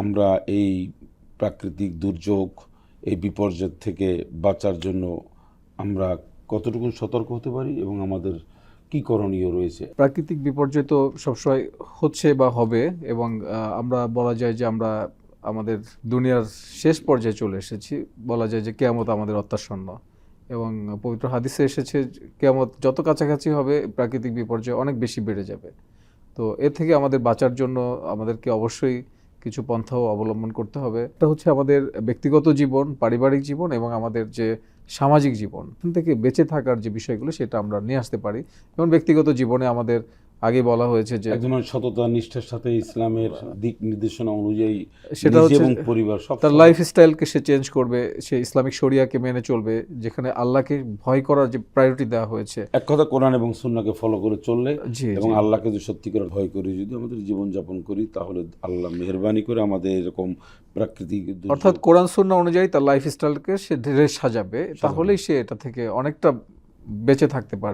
আমরা এই প্রাকৃতিক দুর্যোগ, এই বিপর্যয় থেকে বাঁচার জন্য আমরা কতটুকু সতর্ক হতে পারি এবং আমাদের কি করণীয় রয়েছে? প্রাকৃতিক বিপর্যয় তো সবসময় হচ্ছে বা হবে এবং আমরা বলা যায় যে আমরা আমাদের দুনিয়ার শেষ পর্যায়ে চলে এসেছি। বলা যায় যে কেয়ামত আমাদের অত্যাসন্ন এবং পবিত্র হাদিসে এসেছে কেয়ামত যত কাছাকাছি হবে প্রাকৃতিক বিপর্যয় অনেক বেশি বেড়ে যাবে। তো এর থেকে আমাদের বাঁচার জন্য আমাদেরকে অবশ্যই কিছু পন্থাও অবলম্বন করতে হবে। এটা হচ্ছে আমাদের ব্যক্তিগত জীবন, পারিবারিক জীবন এবং আমাদের যে সামাজিক জীবন। থেকে বেঁচে থাকার যে বিষয়গুলো, সেটা আমরা নিয়ে আসতে পারি। এবং ব্যক্তিগত জীবনে আমাদের আগে বলা হয়েছে যে একজনের সততা নিষ্ঠার সাথে ইসলামের দিক নির্দেশনা অনুযায়ী সেটা হচ্ছে এবং পরিবার সব তার লাইফ স্টাইলকে সে চেঞ্জ করবে সে ইসলামিক শরিয়াকে মেনে চলবে যেখানে আল্লাহকে ভয় করার যে প্রায়োরিটি দেওয়া হয়েছে। এক কথা কোরআন এবং সুন্নাহকে ফলো করে চললে এবং। আল্লাহকে যদি সত্যিকার ভয় করি যদি আমাদের জীবন যাপন করি তাহলে আল্লাহ মেহরবানি করে আমাদের এরকম প্রাকৃতিক অর্থাৎ কোরআন সুন্নাহ অনুযায়ী তার লাইফ স্টাইলকে সে ধীরে সাজাবে। তাহলেই সে এটা থেকে অনেকটা বেঁচে থাকতে পারবে।